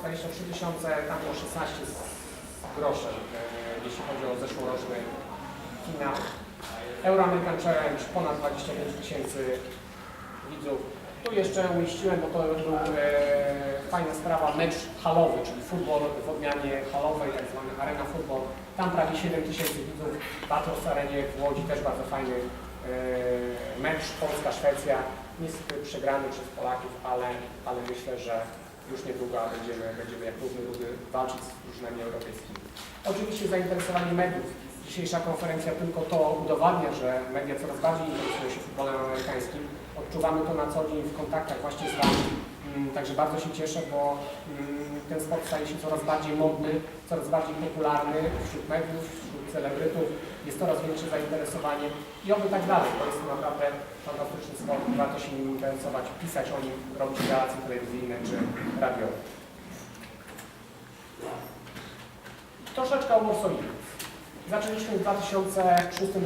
23 tysiące, tam było 16 z groszem, e, jeśli chodzi o zeszłoroczny finał. Euro American Challenge ponad 25 tysięcy widzów. Tu jeszcze umieściłem, bo to był e, fajna sprawa, mecz halowy, czyli futbol w odmianie halowej, tak zwany arena futbol. Tam prawie 7 tysięcy widzów, Batos Arenie w Łodzi też bardzo fajny e, mecz Polska-Szwecja. Niestety przegrany przez Polaków, ale, ale myślę, że już niedługo będziemy, będziemy jak równy równy walczyć z drużynami europejskimi. Oczywiście zainteresowanie mediów. Dzisiejsza konferencja tylko to udowadnia, że media coraz bardziej interesują się futbolem amerykańskim. Odczuwamy to na co dzień w kontaktach właśnie z Wami. Mm, Także bardzo się cieszę, bo mm, ten sport staje się coraz bardziej modny, coraz bardziej popularny wśród mediów, wśród celebrytów. Jest coraz większe zainteresowanie i oby tak dalej. To jest to naprawdę fantastyczny sport. Warto się nim interesować, pisać o nim, robić relacje telewizyjne czy radiowe. Troszeczkę o Morsolinie. Zaczęliśmy w 2006 roku.